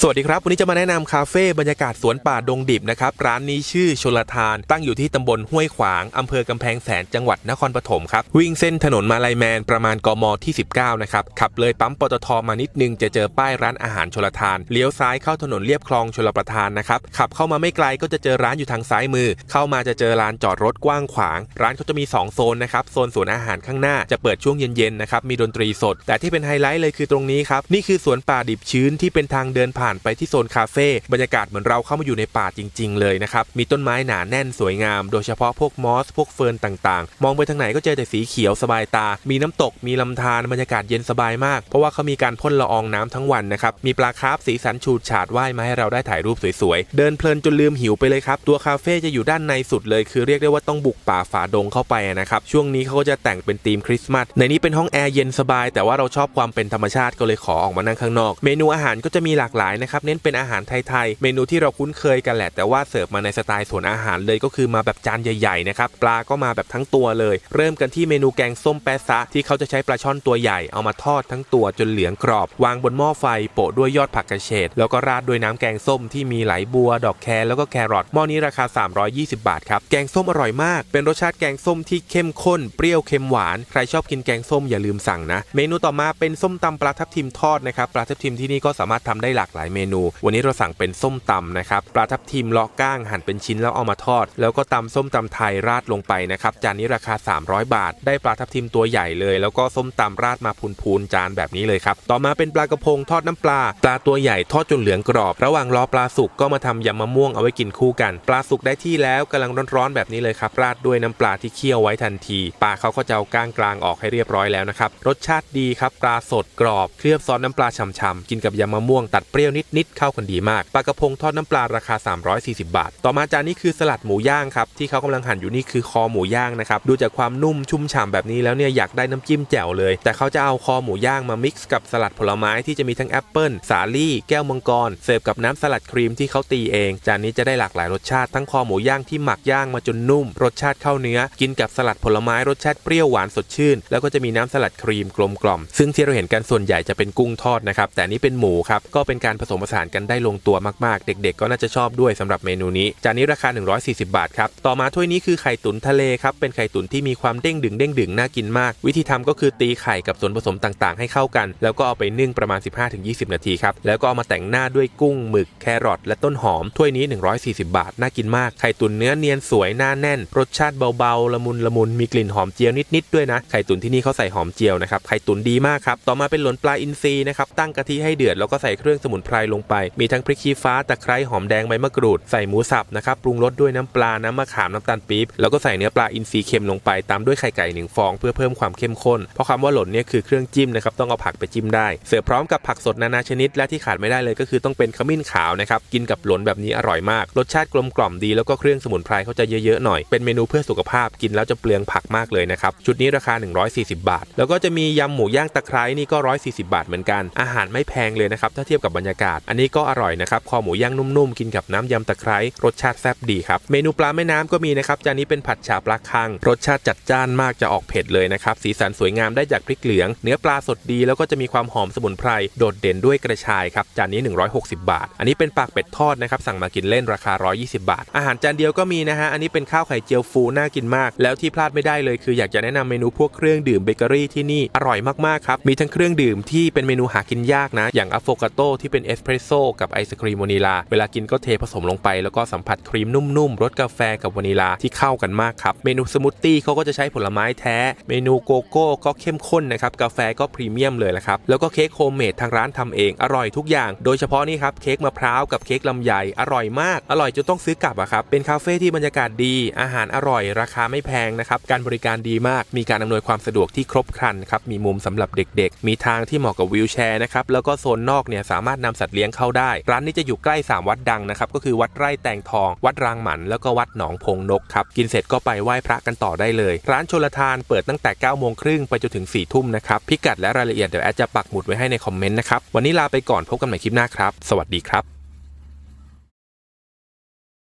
สวัสดีครับ วันนี้จะมาแนะนำคาเฟ่บรรยากาศสวนป่าดงดิบนะครับ ร้านนี้ชื่อชลทาน ตั้งอยู่ที่ตำบลห้วยขวางอำเภอกำแพงแสนจังหวัดนครปฐมครับ วิ่งเส้นถนนมาลายแมนประมาณกมที่ 19 นะครับ ขับเลยปั๊มปตทมานิดนึงจะเจอป้ายร้านอาหารชลทาน เลี้ยวซ้ายเข้าถนนเลียบคลองชลประทานนะครับ ขับเข้ามาไม่ไกลก็จะเจอร้านอยู่ทางซ้ายมือ เข้ามาจะเจอลานจอดรถกว้างขวาง ร้านเขาจะมี 2 โซนนะครับ โซนสวนอาหารข้างหน้าจะเปิดช่วงเย็นๆนะครับ มีดนตรีสด แต่ที่เป็นไฮไลท์เลยคือตรงนี้ครับ นี่คือสวนป่าดิบชื้นที่เป็นทางเดินผ่าน่านไปที่โซนคาเฟ่บรรยากาศเหมือนเราเข้ามาอยู่ในป่าจริง ๆ เลยนะครับ มีต้นไม้หนาแน่นสวยงาม โดยเฉพาะพวกมอส พวกเฟิร์นต่างๆ มองไปทางไหนก็เจอแต่สีเขียวสบายตา มีน้ำตก มีลำธารบรรยากาศเย็นสบายมาก เพราะว่าเขามีการพ่นละอองน้ำทั้งวันนะครับ มีปลาคร์ฟสีสันฉูดฉาดว่ายมาให้เราได้ถ่ายรูปสวยๆ เดินเพลินจนลืมหิวไปเลยครับ ตัวคาเฟ่จะอยู่ด้านในสุดเลย คือเรียกได้ว่าต้องบุกป่าฝ่าดงเข้าไปนะครับ ช่วงนี้เขาก็จะแต่งเป็นธีมคริสต์มาส ในนี้เป็นห้องแอร์เย็นสบาย แต่ว่าเราชอบความเป็นธรรมชาติก็เลยขอออกมานั่งข้างนอก เมนูอาหารก็จะมีหลากหลายนะครับเน้นเป็นอาหารไทยๆเมนูที่เราคุ้นเคยกันแหละ แต่ว่าเสิร์ฟมาในสไตล์สวนอาหารเลยก็คือมาแบบจานใหญ่ๆนะครับปลาก็มาแบบทั้งตัวเลย เริ่มกันที่เมนูแกงส้มแปซะที่เขาจะใช้ปลาช่อนตัวใหญ่เอามาทอดทั้งตัวจนเหลืองกรอบ วางบนหม้อไฟโปะด้วยยอดผักกระเฉดแล้วก็ราดด้วยน้ำแกงส้มที่มีไหลบัว ดอกแครแล้วก็แครอทหม้อนี้ราคา 320 บาทครับแกงส้มอร่อยมาก เป็นรสชาติแกงส้มที่เข้มข้นเปรี้ยวเค็มหวานใครชอบกินแกงส้มอย่าลืมสั่งนะ เมนูต่อมาเป็นส้มตำปลาทับทิมทอดนะครับปลาทับทิมที่นี่ก็สามารถทำได้หลากหลายเมนู วันนี้เราสั่งเป็นส้มตำนะครับปลาทับทิมเลาะก้างหั่นเป็นชิ้นแล้วเอามาทอด แล้วก็ตำส้มตำไทยราดลงไปนะครับจานนี้ราคา 300 บาท ได้ปลาทับทิมตัวใหญ่เลย แล้วก็ส้มตำราดมาพูนๆจานแบบนี้เลยครับต่อมาเป็นปลากระพงทอดน้ำปลา ปลาตัวใหญ่ทอดจนเหลืองกรอบ ระหว่างรอปลาสุกก็มาทำยำมะม่วงเอาไว้กินคู่กัน ปลาสุกได้ที่แล้วกำลังร้อนๆแบบนี้เลยครับราดด้วยน้ำปลาที่เคี่ยวไว้ทันทีปลาเขาก็จะเอาก้างกลางออกให้เรียบร้อยแล้วนะครับรสชาติดีครับปลาสดกรอบเคลือบซอสน้ำปลาฉ่ำๆกินกับยำมะม่วงตัดเปรี้ยวนิดๆเข้ากันดีมากปลากระพงทอดน้ำปลาราคา 340 บาท ต่อมาจานนี้คือสลัดหมูย่างครับที่เขากำลังหั่นอยู่นี่คือคอหมูย่างนะครับดูจากความนุ่มชุ่มฉ่ำแบบนี้แล้วเนี่ยอยากได้น้ำจิ้มแจ่วเลย แต่เขาจะเอาคอหมูย่างมามิกซ์กับสลัดผลไม้ที่จะมีทั้งแอปเปิลสาลี่แก้วมังกรเสิร์ฟกับน้ำสลัดครีมที่เขาตีเอง จานนี้จะได้หลากหลายรสชาติทั้งคอหมูย่างที่หมักย่างมาจนนุ่ม รสชาติเข้าเนื้อ กินกับสลัดผลไม้รสชาติเปรี้ยวหวานสดชื่น แล้วก็จะมีน้ำสลัดครีมกลมกล่อมซึ่งที่เราเห็นกันส่วนใหญ่จะเป็นกุ้งทอดนะครับแต่นนี้เป็นหมูครับก็เป็นการผผสมผสานกันได้ลงตัวมากๆ เด็กๆ ก็น่าจะชอบด้วยสำหรับเมนูนี้ จานนี้ราคา 140 บาทครับ ต่อมาถ้วยนี้คือไข่ตุ๋นทะเลครับ เป็นไข่ตุ๋นที่มีความเด้งดึงเด้งดึงน่ากินมาก วิธีทำก็คือตีไข่กับส่วนผสมต่างๆ ให้เข้ากัน แล้วก็เอาไปนึ่งประมาณ 15-20 นาทีครับ แล้วก็เอามาแต่งหน้าด้วยกุ้งหมึกแครอทและต้นหอม ถ้วยนี้ 140 บาท น่ากินมาก ไข่ตุ๋นเนื้อเนียนสวยหน้าแน่น รสชาติเบาๆ ละมุนละมุน มีกลิ่นหอมเจียวนิดๆ ด้วยนะ ไข่ตุ๋นที่นี่เขาใส่หอมเจียวนะครับ ไข่ตุ๋นดีมากครับ ต่อมาเป็นหลนปลาอินทรีนะครับ ตั้งกะทิให้เดือดแล้วก็ใส่เครื่องสมุนพรลงไป มีทั้งพริกชี้ฟ้าตะไคร้หอมแดงใบมะกรูดใส่หมูสับนะครับปรุงรสด้วยน้ำปลาน้ำมะขามน้ำตาลปี๊บแล้วก็ใส่เนื้อปลาอินทรีเค็มลงไปตามด้วยไข่ไก่หนึ่งฟองเพื่อเพิ่มความเข้มข้นเพราะคำว่าหล่นเนี่ยคือเครื่องจิ้มนะครับต้องเอาผักไปจิ้มได้ เสิร์ฟพร้อมกับผักสดนานาชนิดและที่ขาดไม่ได้เลยก็คือต้องเป็นขมิ้นขาวนะครับกินกับหล่นแบบนี้อร่อยมาก รสชาติกลมกล่อมดีแล้วก็เครื่องสมุนไพรเขาจะเยอะๆหน่อยเป็นเมนูเพื่อสุขภาพกินแล้วจะเปลืองผักมากเลยนะครับชุดนี้ราคา 140 บาท แล้วก็จะมียำหมูย่างตะไคร้นี่ก็ 140 บาทเหมือนกันอาหารไม่แพงเลยนะครับถ้าเทียบกับบรรยากาศ อันนี้ก็อร่อยนะครับคอหมูย่างนุ่มๆ กินกับน้ำยำตะไคร้รสชาติแซ่บดีครับ เมนูปลาแม่น้ำก็มีนะครับ จานนี้เป็นผัดฉาปลาคัง รสชาติจัดจ้านมากจะออกเผ็ดเลยนะครับ สีสันสวยงามได้จากพริกเหลือง เนื้อปลาสดดีแล้วก็จะมีความหอมสมุนไพร โดดเด่นด้วยกระชายครับ จานนี้ 160 บาท อันนี้เป็นปากเป็ดทอดนะครับ สั่งมากินเล่นราคา 120 บาท อาหารจานเดียวก็มีนะฮะ อันนี้เป็นข้าวไข่เจียวฟูน่ากินมาก แล้วที่พลาดไม่ได้เลยคืออยากจะแนะนำเมนูพวกเครื่องดื่มเบเกอรี่ที่นี่อร่อยมากๆครับ มีทั้งเครื่องดื่มที่เป็นเมนูหากินยากนะ อย่างอะโฟกาโตที่เป็นเอสเพรสโซ่กับไอศครีมวานิลา เวลากินก็เทผสมลงไปแล้วก็สัมผัสครีมนุ่มๆรสกาแฟกับวานิลาที่เข้ากันมากครับเมนูสมูทตี้เขาก็จะใช้ผลไม้แท้ เมนูโกโก้ก็เข้มข้นนะครับกาแฟก็พรีเมียมเลยละครับแล้วก็เค้กโฮมเมดทางร้านทำเองอร่อยทุกอย่าง โดยเฉพาะนี่ครับเค้กมะพร้าวกับเค้กลำไยอร่อยมาก อร่อยจนต้องซื้อกลับอะครับเป็นคาเฟ่ที่บรรยากาศดี อาหารอร่อย ราคาไม่แพงนะครับการบริการดีมากมีการอำนวยความสะดวกที่ครบครันครับมีมุมสำหรับเด็กๆ มีทางที่เหมาะกับวิวแชร์นะครับแล้วก็โซนนอกเนี่ยสามารถนำสัตว์เลี้ยงเข้าได้ ร้านนี้จะอยู่ใกล้ 3 วัดดังนะครับ ก็คือวัดไร่แตงทอง วัดรางหมัน แล้วก็วัดหนองพงนกครับ กินเสร็จก็ไปไหว้พระกันต่อได้เลย ร้านชลทานเปิดตั้งแต่9โมงครึ่งไปจนถึง4ทุ่มนะครับ พิกัดและรายละเอียดเดี๋ยวแอดจะปักหมุดไว้ให้ในคอมเมนต์นะครับ วันนี้ลาไปก่อนพบกันใหม่คลิปหน้าครับ สวัสดีครับ